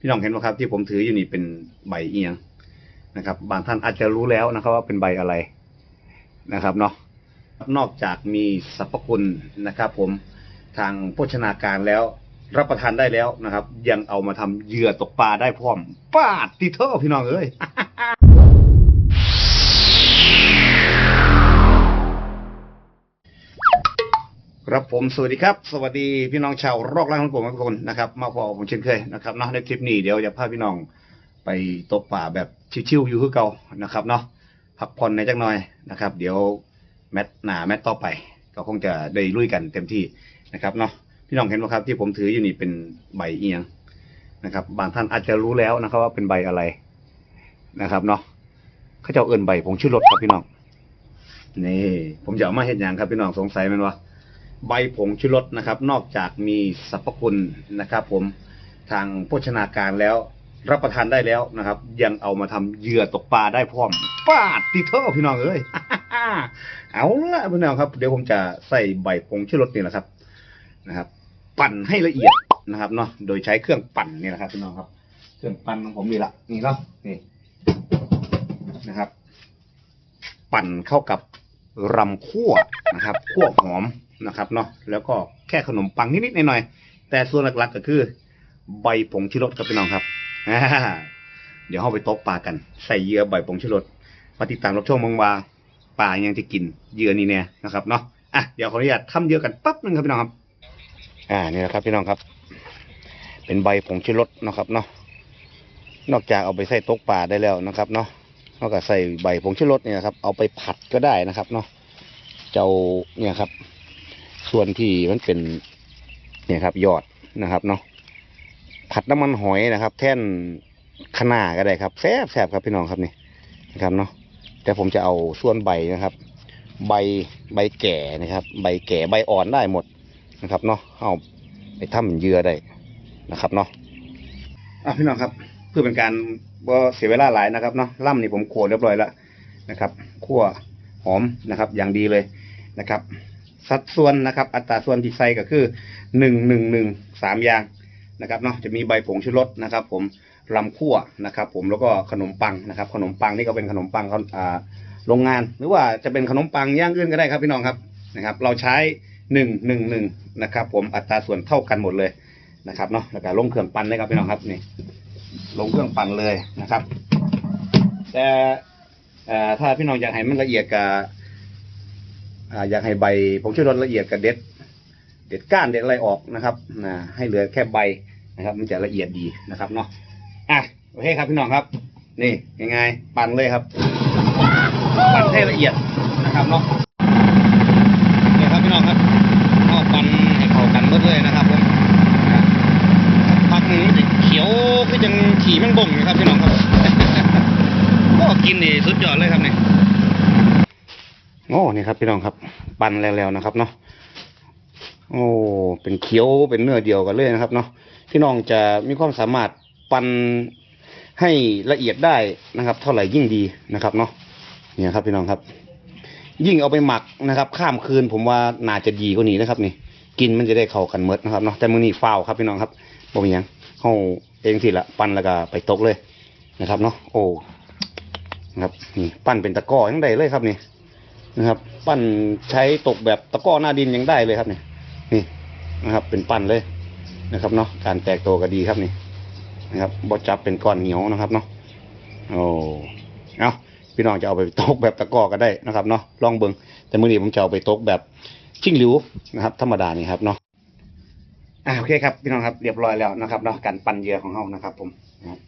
พี่น้องเห็นไหมครับ ที่ผมถืออยู่นี่เป็นใบเอียงนะครับ บางท่านอาจจะรู้แล้วนะครับ ว่าเป็นใบอะไรนะครับเนาะนอกจากมีสรรพคุณนะครับ ผมทางโภชนาการแล้ว รับประทานได้แล้วนะครับ ยังเอามาทำเหยื่อตกปลาได้พร้อมปาดติเทอพี่น้องเอ้ย ครับผมสวัสดีครับ สวัสดีพี่น้องชาวโรคร่างของผมทุกคนนะครับ มาพอผมเช่นเคยนะครับเนาะในคลิปนี้เดี๋ยวจะพาพี่น้องไปตกป่าแบบชิวๆอยู่คือเก่านะครับเนาะพักผ่อนในจักหน่อยนะครับ เดี๋ยวแมตหนาแมตต่อไป ก็คงจะได้ลุยกันเต็มที่นะครับเนาะพี่น้องเห็นไหมครับที่ผมถืออยู่นี่เป็นใบเอียงนะครับ บางท่านอาจจะรู้แล้วนะครับ ว่าเป็นใบอะไรนะครับเนาะเขาจะเอาเอินใบผงชูรสครับพี่น้องนี่ผมจะเอามาเห็นอย่างครับพี่น้องสงสัยไหมันว่า ใบผงชูรสนะครับ นอกจากมีสรรพคุณนะครับ ผมทางโภชนาการแล้ว รับประทานได้แล้วนะครับ ยังเอามาทำเหยื่อตกปลาได้พร้อมปาดติเทอพี่น้องเอ้ย เอาละพี่น้องครับ เดี๋ยวผมจะใส่ใบผงชูรสนี่แหละครับนะครับ ปั่นให้ละเอียดนะครับเนาะโดยใช้เครื่องปั่นนี่แหละครับพี่น้องครับ เครื่องปั่นของผมนี่ละนี่เนาะนี่นะครับ ปั่นเข้ากับรำคั่วนะครับคั่วหอม นะครับเนาะแล้วก็แค่ขนมปังนิดๆหน่อยๆแต่ส่วนหลักๆก็คือ ใบผงชูรสครับพี่น้องครับเดี๋ยวเราไปตกปลากัน ใส่เหยื่อใบผงชูรสมาติดตามรับชมมังว่าปลายังจะกินเหยื่อนี่แน่นะครับเนาะอะเดี๋ยวขออนุญาตทำเหยื่อกันปั๊บนึงครับพี่น้องครับ อ่านี่แหละครับพี่น้องครับ เป็นใบผงชูรสนะครับเนาะนอกจากเอาไปใส่ตกปลาได้แล้วนะครับเนาะนอกจากใส่ใบผงชูรสเนี่ยครับ เอาไปผัดก็ได้นะครับเนาะเจ้าเนี่ยครับ ส่วนที่มันเป็นเนี่ยครับยอดนะครับเนาะผัดน้ำมันหอยนะครับ แท่นขนาก็ได้ครับแซ่บแซ่บครับพี่น้องครับนี่นะครับเนาะแต่ผมจะเอาส่วนใบนะครับ ใบใบแก่นะครับ ใบแก่ใบอ่อนได้หมดนะครับเนาะเอาไปทำเหยื่อได้นะครับเนาะอะพี่น้องครับเพื่อเป็นการบ่เสียเวลาหลายนะครับเนาะล่ำนี่ผมโขลกเรียบร้อยแล้วนะครับ คั่วหอมนะครับ อย่างดีเลยนะครับ สัดส่วนนะครับ อัตราส่วนที่ใส่ก็คือหนึ่งหนึ่งหนึ่งสามอย่างนะครับเนาะจะมีใบผงชูรสนะครับ ผมลำคั่วนะครับ ผมแล้วก็ขนมปังนะครับ ขนมปังนี่ก็เป็นขนมปังเขาอ่าโรงงาน หรือว่าจะเป็นขนมปังย่างอื่นก็ได้ครับพี่น้องครับนะครับ เราใช้หนึ่งหนึ่งหนึ่งนะครับ ผมอัตราส่วนเท่ากันหมดเลยนะครับเนาะแล้วก็ลงเครื่องปั้นเลยครับพี่น้องครับนี่ลงเครื่องปั่นเลยนะครับ แต่เอ่อถ้าพี่น้องอยากให้มันละเอียดกับ อยากให้ใบผงชูรสละเอียดกับเด็ด เด็ดก้านเด็ดอะไรออกนะครับนะให้เหลือแค่ใบนะครับ มันจะละเอียดดีนะครับเนาะอะโอเคครับพี่น้องครับ นี่ยังไงปั่นเลยครับ ปั่นให้ละเอียดนะครับเนาะนี่ครับพี่น้องครับเอาปั่นให้เข้ากันหมดเลยนะครับผมนะผักหนึ่งจะเขียวคือจังขี่แมงบ่งนะครับพี่น้องครับก็กินนี่สุดยอดเลยครับเนี่ย โอ้นี่ครับพี่น้องครับ ปั่นแล้วๆนะครับเนาะโอ้เป็นเขียวเป็นเนื้อเดียวกันเลยนะครับเนาะพี่น้องจะมีความสามารถปั่นให้ละเอียดได้นะครับ เท่าไหร่ยิ่งดีนะครับเนาะเนี่ยครับพี่น้องครับ ยิ่งเอาไปหมักนะครับ ข้ามคืนผมว่าน่าจะดีกว่านี้นะครับ นี่ กินมันจะได้เข้ากันเมดนะครับเนาะแต่มือนี้ฟาวครับพี่น้องครับบ่มีหยังเฮาเองสิละปั้นแล้วก็ไปตกเลยนะครับเนาะโอ้ครับนี่ปั้นเป็นตะก้อยังไดเลยครับนี่ นะครับ ปั้นใช้ตกแบบตะก้อหน้าดินยังได้เลยครับนี่นี่นะครับ เป็นปั้นเลยนะครับเนาะการแตกตัวก็ดีครับนี่นะครับบ่จับเป็นก้อนเหนียวนะครับเนาะโอ้เอาพี่น้องจะเอาไปตกแบบตะก้อก็ได้นะครับเนาะลองเบิ่งแต่มื้อนี้ผมจะเอาไปตกแบบชิงหลิวนะครับ ธรรมดานี่ครับเนาะอ่าโอเคครับพี่น้องครับเรียบร้อยแล้วนะครับเนาะการปั่นเหยื่อของเรานะครับ ผมนะครับ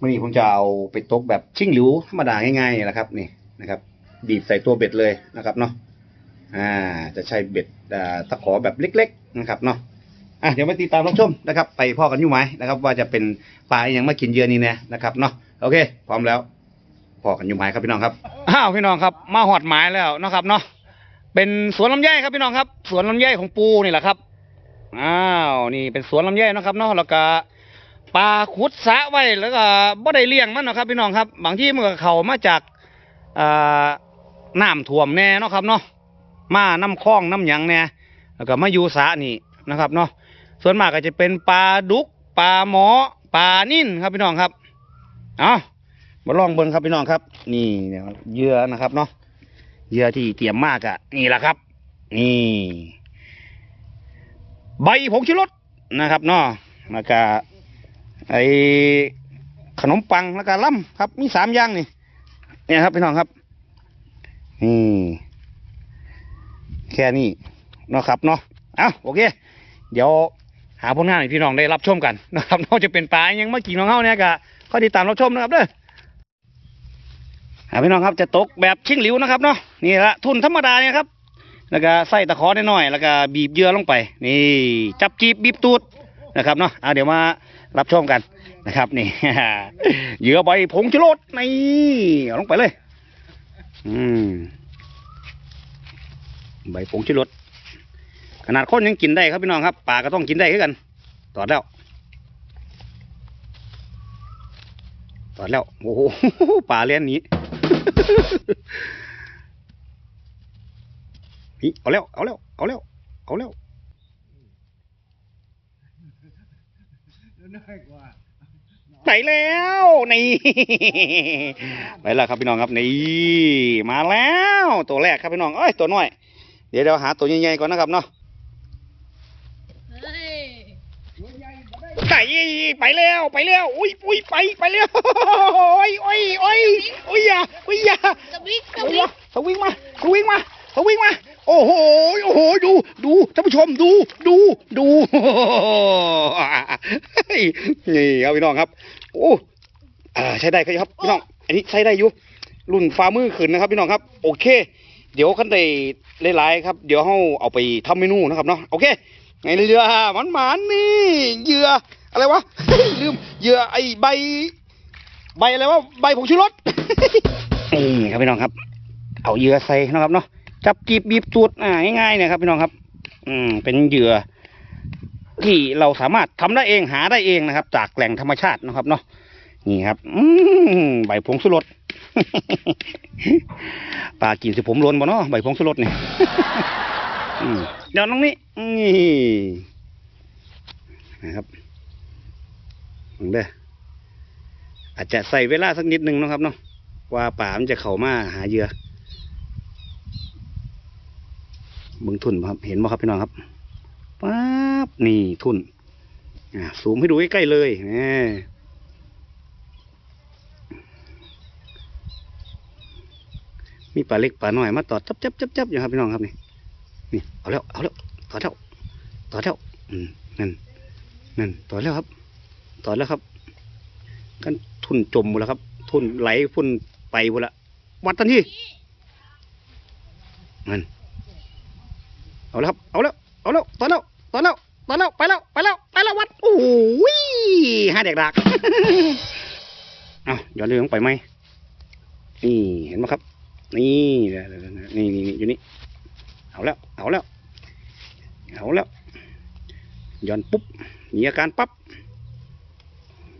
มื่อนี้ผมจะเอาไปตกแบบชิงหลิวธรรมดาง่ายๆนี่แหละครับ นี่นะครับ บีบใส่ตัวเบ็ดเลยนะครับเนาะอ่าจะใช้เบ็ดอ่าตะขอแบบเล็ก ๆ นะครับเนาะอะเดี๋ยวมาติดตามรับชมนะครับ ไปพ่อกันอยู่ไหมนะครับ ว่าจะเป็นปลาอหยังมากินเยื่อนี่น่นะครับเนาะโอเค พร้อมแล้วพ่อกันอยู่ไหมครับพี่น้องครับอ้าวพี่น้องครับ มาหอดหมายแล้วนะครับเนาะเป็นสวนลำไยครับพี่น้องครับ สวนลำไยของปูนี่แหละครับอ้าวนี่เป็นสวนลำไยนะครับเนาะแล้วก็ปลาขุดสะไว้แล้วก็บ่ได้เลี้ยงมันเนาะครับ พี่น้องครับ บางที่มันก็เข้ามาจากอ่า น้ำท่วมแน่เนาะครับเนาะมาน้ำคลองน้ำหยังแน่แล้วก็มาอยู่สระนี่นะครับเนาะส่วนมากก็จะเป็นปลาดุกปลาหมอปลานิ่นครับพี่น้องครับเอามาลองเบิ่งครับพี่น้องครับ นี่เนี่ยเยื่อนะครับเนาะเยื่อที่เตรียมมากอะนี่แหละครับ นี่ ใบผงชูรสนะครับเนาะแล้วก็ไอขนมปังแล้วก็ล่ำครับ มีสามอย่างนี่เนี่ยครับพี่น้องครับ นี่ แค่นี้นะครับเนาะเอาโอเค เดี๋ยวหาผลงานให้พี่น้องได้รับชมกันนะครับนอกจะเป็นปลายังเมากี่น้องเฮาเนี่ยก็ข้อติดตามรับชมนะครับเด้อหาพี่น้องครับจะตกแบบชิงหลิวนะครับเนาะนี่ละทุนธรรมดาเนี่ยครับ แล้วก็ใส่ตะขอน้อยๆแล้วก็บีบเยื่อลงไป นี่ จับจีบบีบตูดนะครับเนาะเอาเดี๋ยวมารับชมกันนะครับ นี่เหยื่อใบผงชูรสนี่ลงไปเลย อืมใบผงชูรสขนาดคนยังกินได้ครับพี่น้องครับปลาก็ต้องกินได้คือกันตอดแล้วตอดแล้วโอ้โหปลาเลี้ยนนี้นี่เอาแล้วเอาแล้วเอาแล้วเอาแล้ว ไปแล้วนี่ไปแล้วครับพี่น้องครับนี่มาแล้วตัวแรกครับพี่น้องเอ้ยตัวน้อยเดี๋ยวเราหาตัวใหญ่ๆก่อนนะครับเนาะเฮ้ยไก่ไปแล้วไปแล้วอุ้ยอุ้ยไปไปแล้วโอ้ยโอ้ยโอ้ยโอ้ยอย่าโอ้ยอย่ากระบิกกระเอาบิวะกเขาวิ่งมาเขาวิ่งมาเขาวิ่งมา โอ้โห โอ้โห ดู ดู ท่านผู้ชม ดู ดู ดูนี่ครับพี่น้องครับ โอ้อ่าใช้ได้ครับพี่น้อง อันนี้ใช้ได้อยู่ รุ่นฟ้ามือขึ้นนะครับ พี่น้องครับ โอเค เดี๋ยวขั้นใดหลายๆครับ เดี๋ยวเราเอาไปทำเมนูนะครับเนาะ โอเค ไงเรือมันหมานนี่เหยื่ออะไรวะ ลืม เหยื่อไอใบ ใบอะไรวะ ใบผงชูรสนี่ครับพี่น้องครับ เอาเหยื่อใส่นะครับเนาะ จับจีบบีบตูดอ่าง่ายๆเนี่ยครับพี่น้องครับ อืม เป็นเหยื่อ ที่เราสามารถทำได้เองหาได้เองนะครับ จากแหล่งธรรมชาตินะครับเนาะนี่ครับ อืใบผงสุรสปลากินสิผมล้นบ่เนาะใบผงสุรสเนี่อืมเดี๋ยวน้องนี่นี่นะครับเด้ออาจจะใส่เวลาสักนิดนึงนะครับเนาะว่าป่ามันจะเข้ามาหาเหยื่อเบึ งทุนครับ เห็นบ่ครับพี่น้องครับป๊าบนี่ทุนอ่าซูมให้ดูใกล้ๆเลยนี่มีปลาเล็กปลาหน้อยมาตอดจับจับจับจับอยู่ครับพี่น้องครับนี่นี่เอาแล้วเอาแล้วต่อแล้วต่อแล้วอืมนั่นนั่นต่อแล้วครับต่อแล้วครับกันทุนจมหมดแล้วครับ ทุนไหลพุ่นไปหมดละวัดทันทีนั่น เอาแล้วครับ เอาแล้ว เอาแล้วต่อแล้วต่อแล้วต่อแล้ว ไปแล้ว ไปแล้ว ไปแล้ววัด โอ้ยห้าเด็กดักเอาย้อนเรือลงไปไหมนี่เห็นไหมครับ นี่นี่นี่อยู่นี่ เอาแล้ว เอาแล้ว เอาแล้ว ย้อนปุ๊บ มีอาการปั๊บ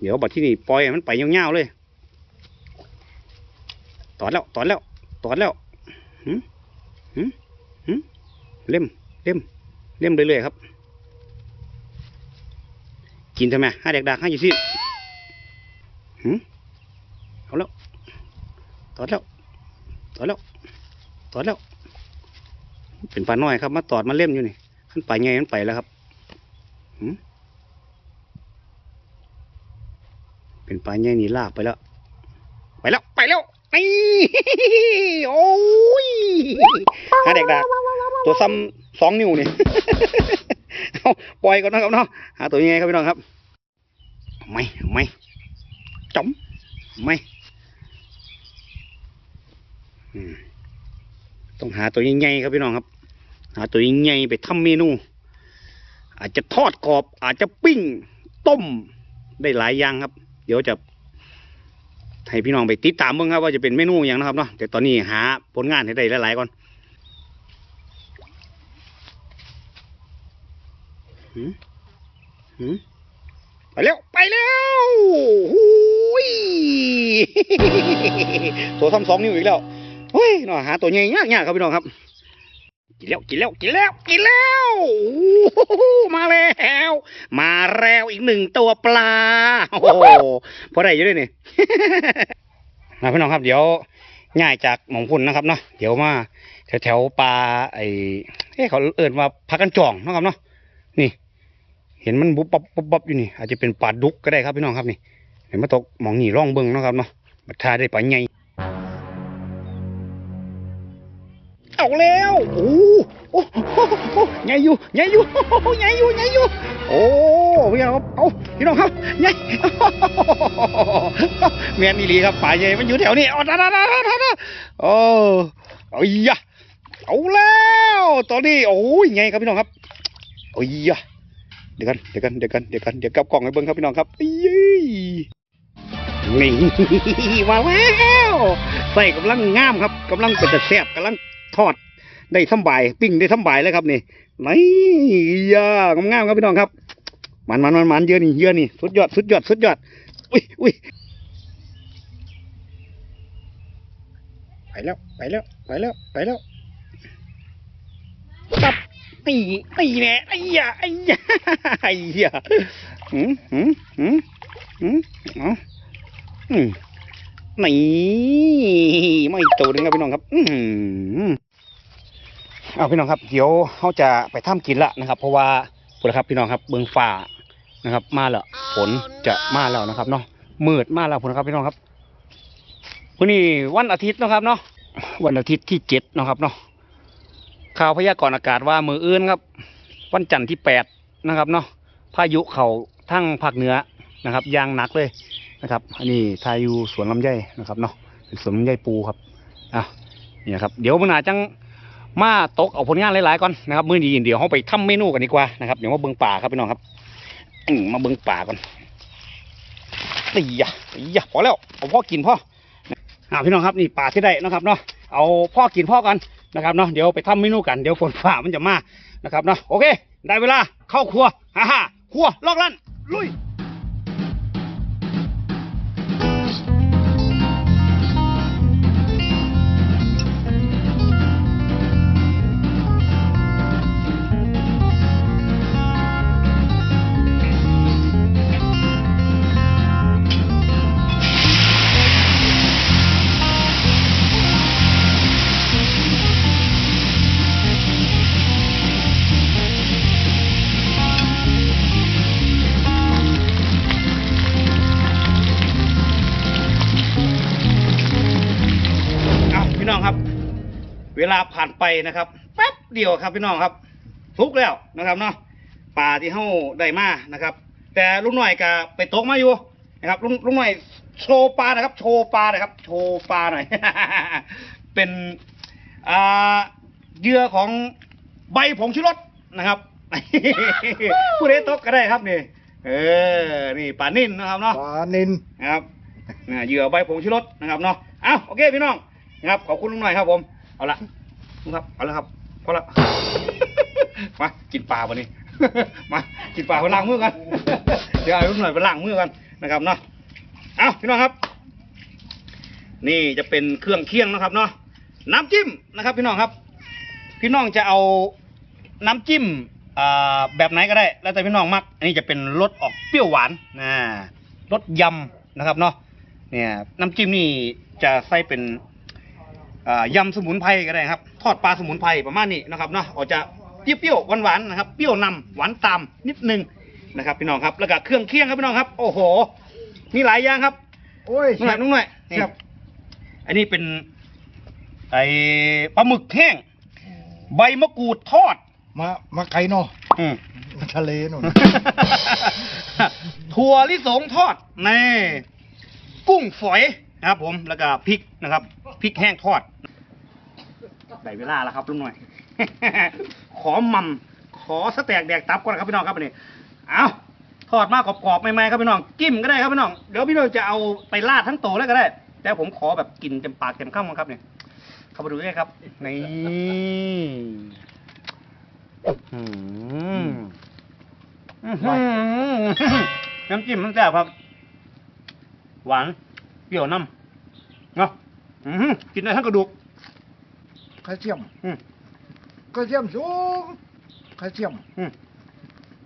เดี๋ยวบัดที่นี่ปล่อยมันไปยาวๆเลย ตอดแล้ว ตอดแล้ว ตอดแล้วหืมหืมหืมเล่ม เล่มเล่มเรื่อยๆครับ กินทำไมห้าเด็กดักห้าอยู่สิหืมเอาแล้วตอดแล้วตอดแล้วตอดแล้ว เป็นปลาน้อยครับ มาตอดมาเล่มอยู่นี่ขันไปไงมันไปแล้วครับหืมเป็นปลาใหญ่นี่ลากไปแล้ว ไปแล้วไปแล้วนี่โอ้ยหาเด็กดักตัวซ้ำ สองนิ้วนี่เอาปล่อยก่อนนะครับเนาะหาตัวยังไงครับพี่น้องครับไม่ไม่จ๋อมไม่ต้องหาตัวใหญ่ๆครับพี่น้องครับ หาตัวใหญ่ๆไปทำเมนู อาจจะทอดกรอบ อาจจะปิ้ง ต้มได้หลายอย่างครับ เดี๋ยวจะให้พี่น้องไปติดตามเบ้างครับว่าจะเป็นเมนูอย่างนะครับเนาะแต่ตอนนี้หาผลงานให้ได้หลายๆก่อน หืมหืมไปแล้ว ไปแล้วหูยตัวทำสองนิ้วอีกแล้วเฮ้ยหน่อหาตัวใหญ่ยากๆครับพี่น้องครับกินแล้วกินแล้วกินแล้วกินแล้วมาแล้ว มาแล้วอีกหนึ่งตัวปลาโอ้โหพอได้อยู่ด้วยนี่นะพี่น้องครับ เดี๋ยวง่ายจากหมองพุ่นนะครับเนาะเดี๋ยวมาแถวแถวๆปลาไอ้เอ้เขาเอิ้นว่าพักกันจ่องนะครับเนาะ เห็นมันบุบบับบุบบับอยู่นี่อาจจะเป็นปลาดุกก็ได้ครับพี่น้องครับนี่เห็นมาตกหมองหนีร่องเบิ้งนะครับเนาะบัดทาได้ปลาใหญ่เอาแล้วโอ้โอ้โอ้โอ้ใหญ่อยู่ใหญ่อยู่ใหญ่อยู่ใหญ่อยู่โอ้พี่น้องครับเอาพี่น้องครับใหญ่แมนอีหลีครับป่าใหญ่มันอยู่แถวนี้อ๋อดาดาดาดาโอ้เอาอียเอาแล้วตอนนี้โอ้ยไงครับพี่น้องครับโอ้ยยะ เดี๋ยวกันเดี๋ยวกันเดี๋ยวกันเดี๋ยวกันเดี๋ยวกลับกล่องให้เบิ้งครับพี่น้องครับเอ้ยนี่มาแล้วใส่กำลังงามครับกำลังเป็นแต่แซ่บกำลังทอดได้สบายปิ้งได้สบายแล้วครับนี่นี่ยางามครับพี่น้องครับ มันมันมันมันเยอะนี่เยอะนี่สุดยอดสุดยอดสุดยอดอุ้ยอุ้ยไปแล้วไปแล้วไปแล้วไปแล้ว บไอ้ไอ้แน่ไอ้ยาไอ้ยาไอ้ยาหืมหืมหืมหืมเอาอืมนี่ไม่ตัวนึงครับพี่น้องครับ อืมเอาพี่น้องครับ เดี๋ยวเขาจะไปท่ามกินละนะครับ เพราะว่าพุ่นละครับพี่น้องครับเบืองฝ่านะครับ มาแล้วฝนจะมาแล้วนะครับเนาะมืดมาแล้วฝนละครับพี่น้องครับวันนี้วันอาทิตย์นะครับเนาะวันอาทิตย์ที่เจ็ดนะครับเนาะ ข่าวพยากรณ์อากาศว่ามืออื่นครับ วันจันทร์ที่แปดนะครับเนาะพายุเข่าทั้งภาคเหนือนะครับยางหนักเลยนะครับ อันนี้ทายูสวนลำไยนะครับเนาะเป็นสวนลำไยปูครับอะเนี่ยครับเดี๋ยวมื่อหนาจังมาตกเอาผลงานหลายๆก่อนนะครับมื้อนี้เดี๋ยวเราไปทำเมนูกันดีกว่านะครับเดี๋ยวมาเบิ่งป่าครับพี่น้องครับมาเบิ่งป่าก่อนตียะตียะพอแล้วเอาพ่อกินพ่ออ่าพี่น้องครับนี่ป่าที่ได้นะครับเนาะเอาพ่อกินพ่อกัน นะครับเนาะเดี๋ยวไปทำเมนูกันเดี๋ยวฝนฝ่ามันจะมานะครับเนาะโอเค ได้เวลาเข้าครัวฮ่าฮ่าครัวลอกลั่นลุย ลาผ่านไปนะครับ แป๊บเดียวครับพี่น้องครับทุกแล้วนะครับเนาะป่าที่เฮาได้มานะครับ แต่ลุงหน่อยก็ไปตกมาอยู่นะครับลุงลุงหน่อยโชว์ปลานะครับ โชว์ปลานะครับ โชว์ปลาหน่อย เป็นอ่าเหยื่อของใบผงชูรสนะครับ ผู้ใดตกก็ได้ครับนี่ เออ นี่ปลานิ่นนะครับเนาะปลานินนะครับนะเหยื่อใบผงชูรสนะครับเนาะเอาโอเคพี่น้องนะครับขอบคุณลุงหน่อยครับผม เอาละลุง ครับ เอาละครับพอละ มากินปลาวันนี้ มากินปลาไปล้างมือกัน เดี๋ยวเอาลุงหน่อยไปล้างมือกันนะครับเนาะ เอาพี่น้องครับ นี่จะเป็นเครื่องเคียงนะครับเนาะ น้ำจิ้มนะครับ พี่น้องครับ พี่น้องจะเอาน้ำจิ้มแบบไหนก็ได้ แล้วแต่พี่น้องมัก อันนี้จะเป็นรสออกเปรี้ยวหวานนะรสยำนะครับเนาะ เนี่ยน้ำจิ้มนี่จะใส่เป็น ยำสมุนไพรก็ได้ครับ ทอดปลาสมุนไพรประมาณนี้นะครับเนาะอาจจะเปรี้ยวๆหวานๆนะครับเปรี้ยวนำหวานตามนิดนึงนะครับพี่น้องครับแล้วก็เครื่องเคียงครับพี่น้องครับ โอ้โห มีหลายอย่างครับโอ้ยนุ่งหน่อยนุ่งหน่อยนี่ครับ อันนี้เป็นไอปลาหมึกแห้งใบมะกรูดทอด มามาไกลเนาะอืมมาทะเลนู่นถั่วลิสงทอดนี่กุ้งฝอยนะครับผมแล้วก็พริกนะครับ พริกแห้งทอดได้เวลาแล้วครับลุงหน่อย ขอมัมขอสแต็กแดกตับก่อนครับพี่น้องครับอันนี้เอาทอดมากรอบๆใหม่ๆครับพี่น้องจิ้มก็ได้ครับพี่น้องเดี๋ยวพี่น้องจะเอาไปราดทั้งโตเลยก็ได้ แต่ผมขอแบบกินเต็มปากเต็มคำก่อนครับเนี่ยเข้ามาดูได้ครับนี่อื้อหืออื้อหือน้ำจิ้มมันแซ่บครับ หวานเปรี้ยวน้ำเนาะ อื้อหือกินได้ทั้งกระดูกข้าวเจียมอืมกระเทียมสูงกระเทียมอืม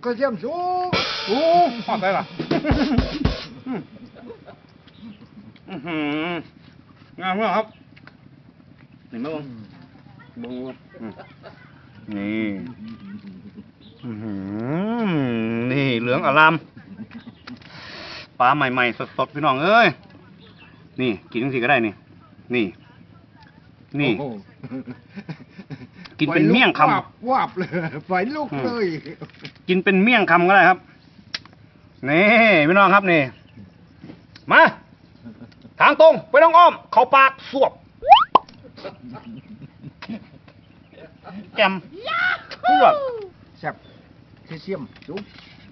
กระเทียมสูงโอ้หอดไปล่ะอื้อหืองามมากครับนี่มาบ้างบูอืมนี่อื้อหือนี่เหลืองอลามปลาใหม่ๆสดๆพี่น้องเอ้ยนี่กินจังสิก็ได้นี่ นี่ นี่ โอ้โหกินเป็นเมี่ยงคำวาบวาบเลยไฟลุกเลย กินเป็นเมี่ยงคำก็ได้ครับ นี่พี่น้องครับนี่ มา ทางตรงไปต้องอ้อม เข้าปากสวบแกมสวบแซ่บกระเทียมสูง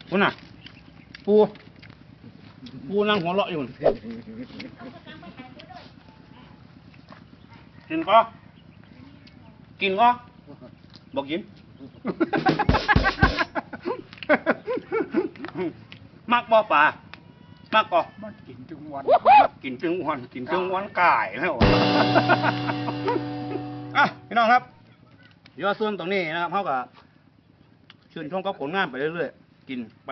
คุณน่ะ ปู ปูนั่งหัวเราะอยู่นั่น กินก็กินก็บอกกิน มักบ่ป่ามักก็มันกินทุกวันกินจึงวันกินจึงวันกายแล้วอะพี่น้องครับยอดส่วนตรงนี้นะครับเขากับชื่นชมกับผลงานไปเรื่อยๆกินไป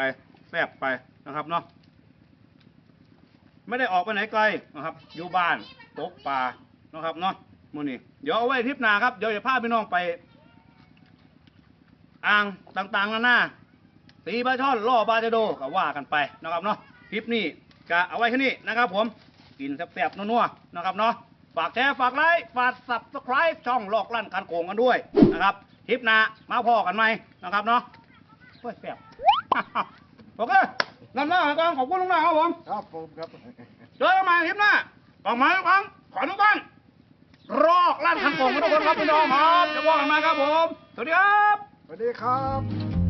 แซ่บไปนะครับเนาะไม่ได้ออกไปไหนไกลนะครับ อยู่บ้านตกปลานะครับเนาะ มื้อนี้เดี๋ยวเอาไว้ทริปหน้าครับเดี๋ยวจะพาพี่น้องไป อ่างต่างๆนานาตีปลาช่อนล่อปลาจะโดก็ว่ากันไปนะครับเนาะคลิปนี้ก็เอาไว้แค่นี้นะครับ ผมกินแซ่บๆนัวๆนะครับเนาะฝากแชร์ฝากไลค์ฝาก subscribe ช่องลอกลั่นการโกงกันด้วยนะครับคลิปหน้ามาพอกันไหมนะครับเนาะเฮ้ยแซ่บโอเคลำหน้าไปก่อนขอบคุณลุงหน้าครับผมครับผมครับเจอกันใหม่คลิปหน้าออกมาทุกครั้งขอทุกท่าน รอกลั่นคันโกงกันทุกคนครับพี่น้องครับจะว่ากันมาครับผม สวัสดีครับ สวัสดีครับ